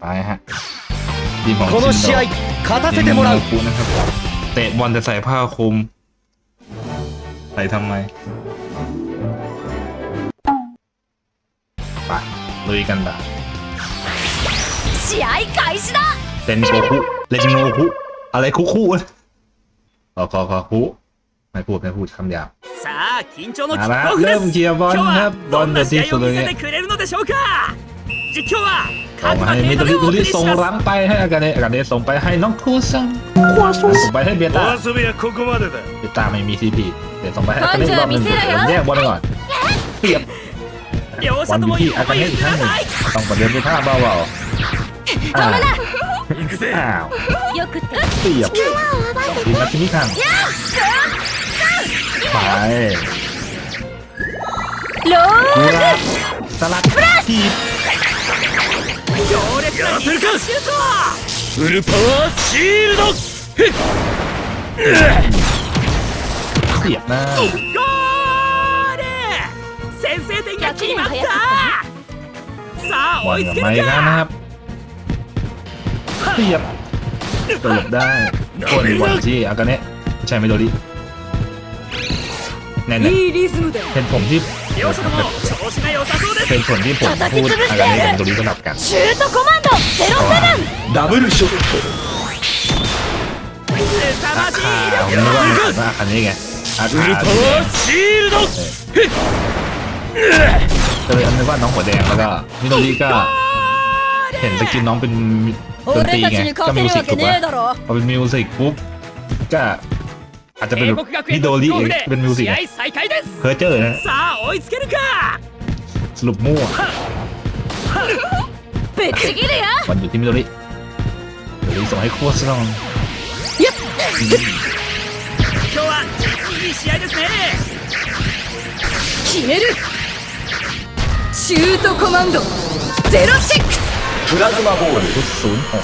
ไปฮะทีมของ この ชิน 試合 โด 勝たせてもらう ทีมนะครับเตะบอลจะใส่ผ้าคลุม ใส่ทำไมไปลุยกันด่า 試合開始だ เซนโกคุเลนโงคุ อะไรคุคุขอขอขอคุไม่พูดไม่พูดคำหยาบ さあ緊張のキ มา ッ ละ クオフで เริ่ม す เชียร์บอล 今日 ครับ は บอ ど ล ん เด な อะที่ 試 สุด 合 เล を ย 見せ เนี่ย てくれるのでしょうか実況は ส่าให้มิตริคุริส่งรังไปให้อากาเนะอากาเนะส่งไปให้น้องคูซังคูซังส่งไปให้เบต้าเบต้าไม่มีทีพีเดี๋ยวส่งไปให้อากาเนะรอบหนึ่งเดี๋ยวแยกบอลก่อนเปียบวันที่อากาเนะอีกครั้งหนึ่งต้องประเดิมด้วยท่าเบาๆอ้าอ้าวเปียบดีมาที่นี่ข้างไปลูกสลัดทีบ 強烈なヒットシュートフルパワーシールド เสียบหน้า ゴール先制点が決まったさあ บอล 追い กับ つけ ไม้ る กันนะ か ครับเสียบเติบได้คนบอลที่อากาเนะไม่ใช่ไม่โดริแน่น いいリズムで ๆเป็นผมที่ 両者とも調子が良さそうです เป็นส่วนที่ผมพูดอะไรนี้กันตรงนี้สลับกันชูโคอมมานด์เซโรเซนดับเบิลช็อตอาคาผมนื้ว่ามันอาคานี้ไงอาคาชิลด์ก็เลยนนี้ว่าน้องหัวแดงแล้วก็นี่ตรงนี้ก็เห็นตะกินน้องเป็นดนตรีไงก็มิวสิกถูกปะพอเป็นมิวสิกปุ๊บก็อาจจะเป็นพี่โดรีเองเป็นมิวสิกเพอร์เจอร์นะ สรุปมั่ว ぶっちぎるよ วันอยู่ที่มิโดริมิโดริส่งให้โคตรสตรอง 今日は実にいい試合ですね決めるシュートコマンドゼロシックスプラズマボール ชุดศูนย์หก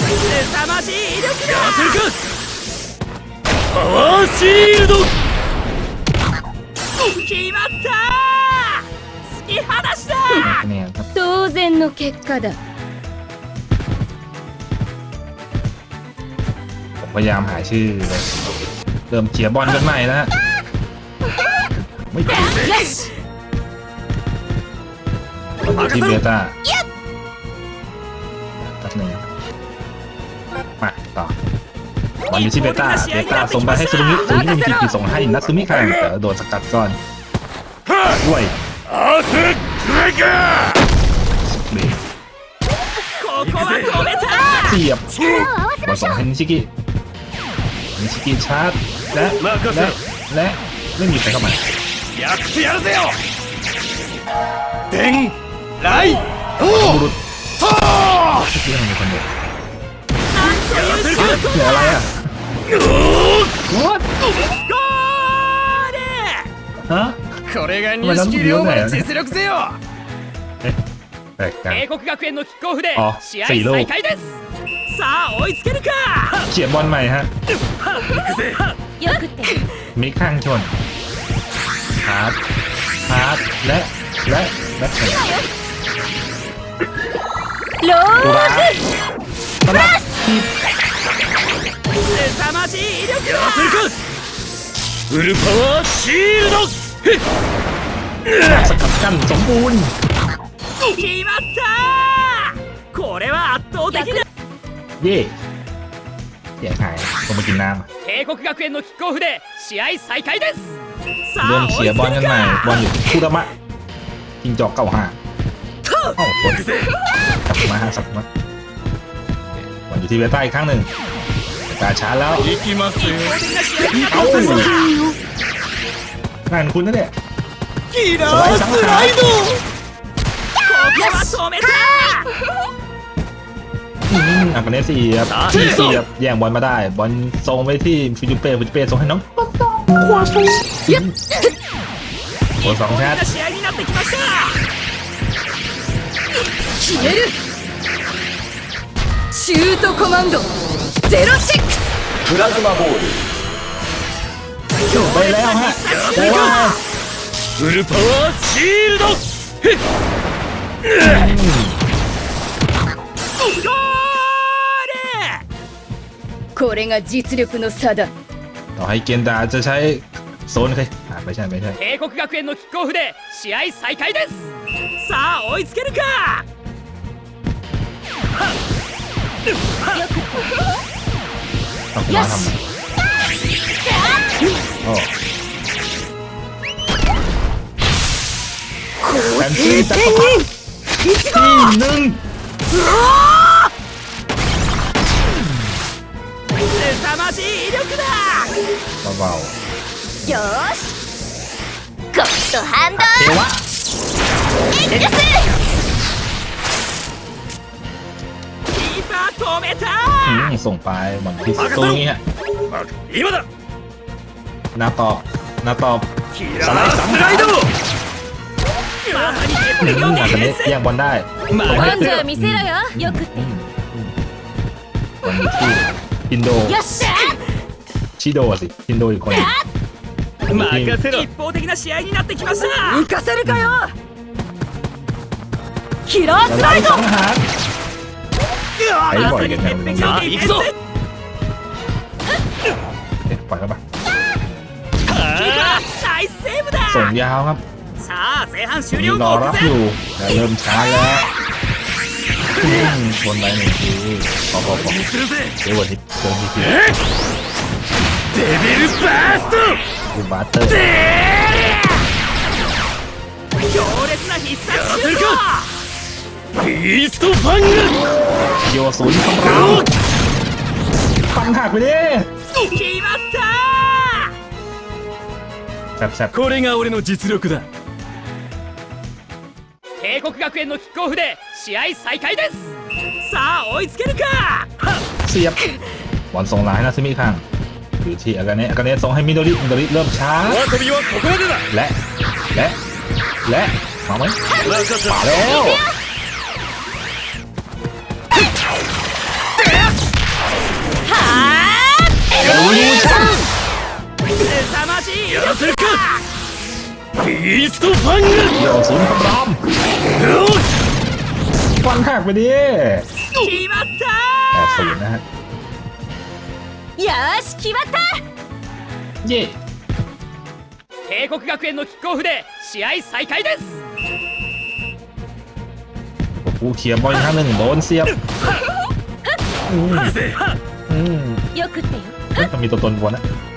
凄まじい威力だパワーシールド決まった突 き放した คะแนนครับ 当然の結果だ ผมพยายามหาชื่อเลยเริ่มเชียร์บอลกันใหม่แล้วฮะไม่ติด よし บอลอยู่ที่เบต้าแป๊บหนึงมาต่อบอลอยู่ที่เบต้าเบต้าส่งไปให้ซูรุมิซูรุมิทีที่ส่งให้นัตสึมิคังแต่โดนสกัดก่อนด้วย アースブレイカ สเปรย์ ここは止めた เสียบบอลส่งให้นิชิกินิชิกิชาร์จและและและไม่มีใครเข้ามา ーやってやるぜよ電ライ บุรุษที่ทำเป็นคนเดียว なんというシュート เหลืออะไรอ่ะ What ゴールฮะ これが錦龍馬の実力ぜよ英国学園のキックオフで試合再開です。さあ追いつけるか。เฉียบบอよくってมิกข้างชนพาร์ทพาร์ทและและแล凄まじい威力をウルパワーシールド。 สกัดกั้นสมบูรณ์ 決まったこれは圧倒的だ เย่เสียหายลงมากินน้ 帝国学園のキックオフで試合再開ですさำเริ่ม あ追 เชีย い ร์ つ บอล け กั る นใหม่บอล か อยู่คูดามะจิงจอกเก้าห้าเอ้าคนกลับมาฮะสักมัดบอลอยู่ที่เบต้าอีกครั้งหนึ่งกาช้าแล้ว 行きますよ的な試合になって เอ้า ます งานคุณนั่นแหละกีฬาสไลด์ดูอืมอะกันเอฟซีครับที่ซียบแย่งบอลมาได้บอลส่งไปที่ฟิจิเป้ฟิจิเป้ส่งให้น้องควาซโอ้สองแชทシュートコマンドゼロシックスプラズマボール今日だよな。今日だ。ウルパワーシールド。ール。これが実力の差だ。拝見だ。じゃあ再、そうね。あ、没事没事。帝国学園のキックオフで試合再開です。さあ追いつけるか。 แผนที่จักรพรรที่หนึ่ง凄まじいนดงเบาよーしゴッドハンドでは X 今止めた、うん、ส่งไปบางที่ตัวนี้ฮะ今だ นาตอบนาตอบ キラースライドまさにอื鉄壁のディ มอาจจะ フェ ได้ ンス แย่งบอลได้ส่งให้ 今度は見せろよよく อืมอืมบอลอยู่ที่อินโด よっしゃ ชิโดสิอินโดอีกคนหนึ่ง 任せろ一方的な試合になってきました行かせるかよキラース ไล่ ライド สังหารไอ้ ま บ่อ さ ย に กัน 鉄 จัง 壁 เลย のディフェンス เอ๊ะปล่อยเข้าไป ส่งยาวครับนี่รอรับอยู่แต่เริ่มช้าแล้วคนไปหนึ่งทีพอพอพอเดี๋ยววันนี้เติมทีเดวิลบัสต์ดูบัสเตอร์ビーストファンガโยสุนของเราปังหักไปดิ 決まった แซ่บแซ่บ グこれが俺の実力だ帝国学園のキックオフで試合再開ですさあ追いつけるか เสียบบอลส่งหลายนะซิมิคังอยู่ที่อากาเนะอากาเนะส่งให้มิโดริมิโดริเริ่มช้า お遊びはここまでだ และ และ และมาไหม 分かった แล้ว やら力せるかビーストファン โยศูนย์คำราม よし ฟันหักไปดิ 決まっ แปด た ศูนย์นะฮะ よーし決まった เย่ 帝国学園のキックオフで試合再開です กูเคลียร์บอลอีกครั้งหนึ่งโดนเสียบอืม 離せ อืม よくってよ เฮ้ยมันมีตัวตนบนนะเ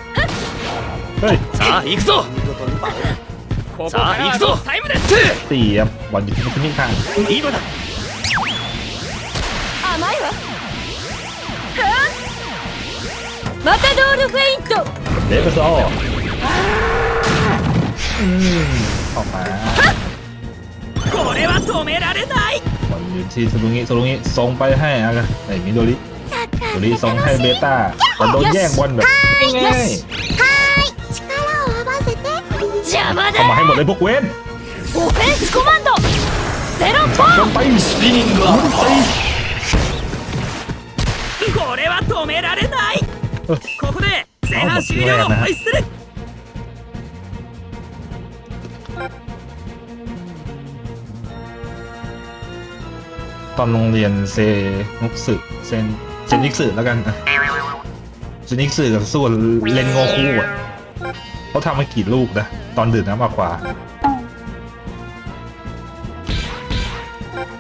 ฮ้ย さあ行くぞここからはノータイムです เสียบบอลอยู่ที่ซิมิคัง 今だ甘いわはあまたドールフェイント เลเวอร์ซออืมออกมา これは止められない บอลอยู่ที่ซูรุงิซูรุงิส่งไปให้อะไอ้มิโดริมิโดริส่งให้เบต้าแต่โดนแย่งบอลแบบง่าย 力を合わせて邪魔 ๆ เข้ามาให้หมดเลยพวกเวน オフェンスコマンドゼロ ฟันโดนไปสปินิงกลับไป これは止められない เออ ここで前半終了のホイッスル ตอนโรงเรียนเซนุกสึเซนเซนิกสึแล้วกันอะเซนิกสึกับสู้เลนโงคูอ่ะเขาทำมากี่ลูกนะ ตอนดื่มน้ำมากกว่า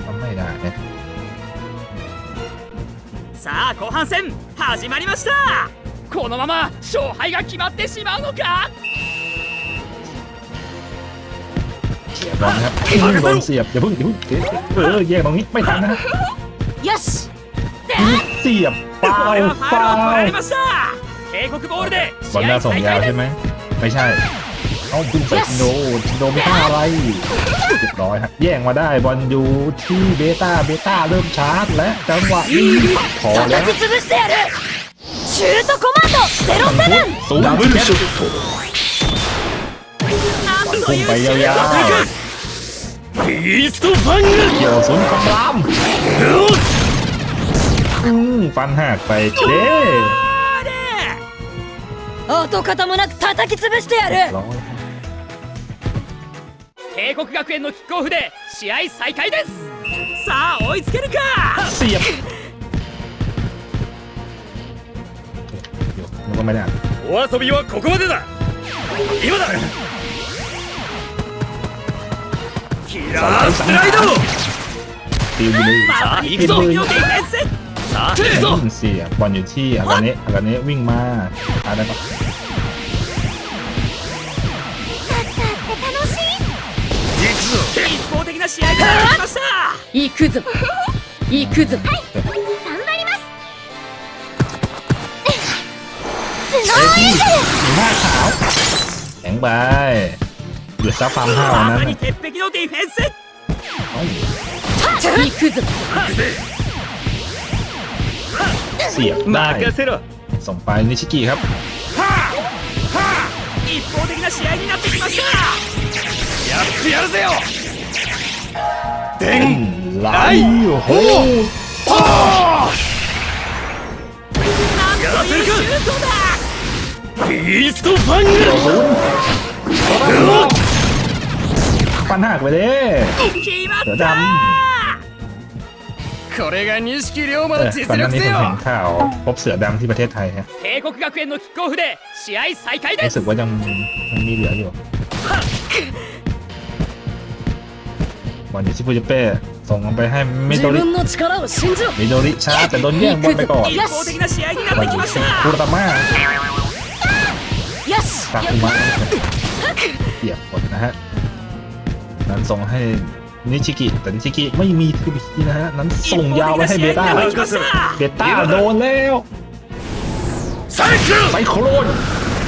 ทำไม่ได้เนี่ย さあ後半戦始まりましたこのまま勝敗が決まってしまうのか เสียบอลนะครับโดนเสียบอย่าเพิ่งอย่าเพิ่งเออแยกตรงนี้ไม่ทันนะฮะ よし เสียบ こ เปล่า れはファ เปล่า ウルを取られました警告ボールで บอล 試 หน้า 合 ส่ง 再 ยาว 開で ใช่ す ไหมไม่ใช่ เอาดูไปโนโดเบต้าอะไรเรียบร้อยฮะแย่งมาได้บอลอยู่ที่เบต้าเบต้าเริ่มชาร์จและจังหวะนี้พอแล้วシュートコนด์07ダブルショットなんというシュートテイストファングเกี่ยวสนกำลังฟันหักไปเจ้ออโต้ขัด้跡形もなく叩き潰してやる帝国学園のキックオフで試合再開ですさあ追いつけるか เสียบ ไปเนี่ย お遊びはここまでだ今だキラースライド ตีไปเลย まさに敵のディフェンスさあ行くぞ อืมเสียบอลอยู่ที่อากาเนะอากาเนะวิ่งมาอาได้ปะ 行くぞ行くぞ มีหน้าขาวแข็งไปหยุดซับฟาร์มห้าว ま นะ さに鉄壁のディフェンス行くぞเสียบได้ 任せろ ส่งไปนิชิกิครับ 一方的な試合になってきましたやってやるぜよ เต้น ไหลโอ้โห なんというシュートだビーストファング ปันหักไปเด้ 決まっเสือด たこれが錦龍馬 เอ の อ 実 ก่อนหน้า 力 นี้ ぜ ผมเห็น よ ข่าวพบเสือดำที่ประเทศไทยฮะ 帝国学園のキックオフで試合再開で รู้ す สึกว่ายังยังมีเหลืออยู่บอลอยู่ที่ฟูจิเป้ ส่งมันไปให้มิโดริมิโดริช้าแต่โดนแย่งบอลไปก่อนปยิคุตามาตากุมะเกียบกดนะฮะ นั้นส่งให้นิชิกิแต่นิชิกิไม่มีทูบินะฮะ นั้นส่งยาวไว้ให้เบต้าเบต้าโดนแล้วไซโคลน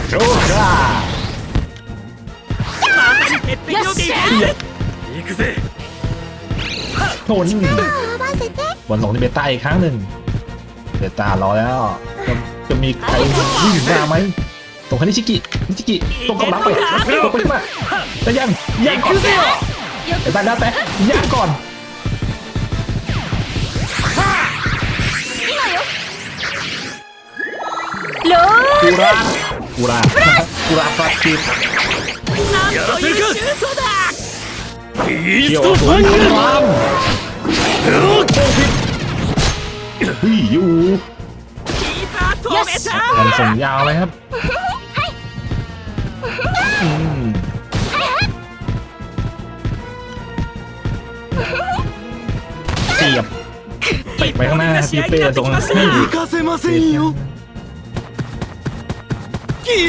โจกาเย นนบอลหลงในเบต้าอีกครั้งหนึ่งเบต้ารอแล้วจะจะมีใครวิ่หน้าไหมตรงคันนี้ชิกินิชิกิตรงกำลังไปตรงไปมาแต่ยังยังก่อนแต่แต่แล้วแต่ยังก่อนลูกูรากูรากูราฟาคิดやらせるน เกี่ยวงยู่มันส่งยาวเลยครับเสียบเตะไปข้างหน้าพี่เป้ตรงนี้น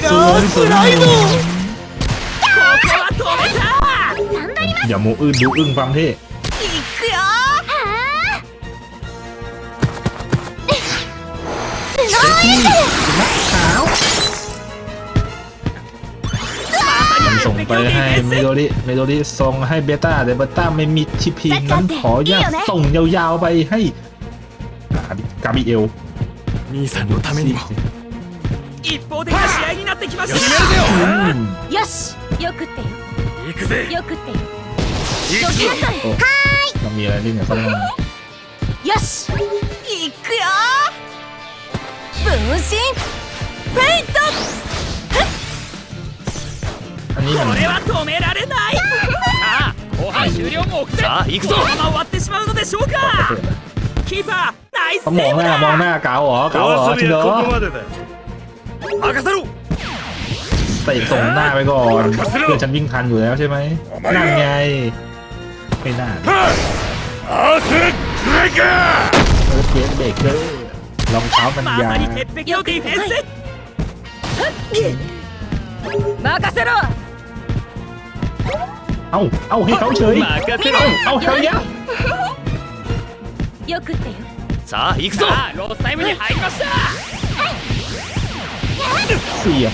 สู้สวย อย่าโมอึ้งดูอึ้งฟังเท่ 行くよนักขาวมันส่งไปให้เมโดริเมโดริส่งให้เบต้าแต่เบต้าไม่มีทีพีนั้นขออนุญาตส่งยาวๆไปให้กาบิเอล 兄さんのためにも一方的な試合になってきまし決めたるぜようんよしよくってよ行くぜよくってよ行くぞど きなさい เรามีอะไรเล่นกับเขาบ้าง よし行くよ分身フェイント อันนี้มัน これは止められないさあ後半終了も遅れさあ行くぞこのまま終わってしまうのでしょうかキーパーナイスセ เขามอง ー ห ブ น้ามองห だ น้าเก๋าเหรอเก๋าเหรอ お ชิ 遊び โด はここまでだ任せろ เตะส่งหน้าไปก่อนเพื่อนฉันวิ่งทันอยู่แล้วใช่ไหมนั่นไง ไม่ได้อาสิกเรกเกอร์เออเขียมเบเกอร์รองเท้ามันยาวよくない任せろเอ้าเอ้าให้เขาเฉยเอ้าเอาเขาเยอะよくってよさあ行くぞさあロスタイムに入りましたเสีย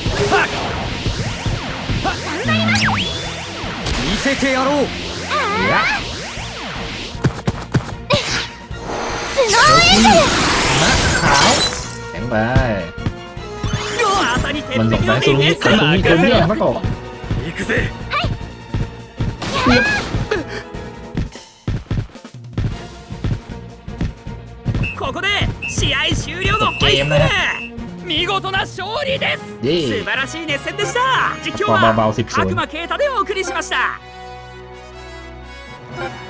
見せてやろう แข็งไป まさに鉄มัน 壁 ส่งไป の ซู ディ มิ フェンス ซูมิคนเดียวซะก่อน 行くぜここで試合終了のホイッスゲームねル見事な勝利ですイエーイ素晴らしい熱戦でした実況バババはオシップス角間啓太でお送りしました Thank you.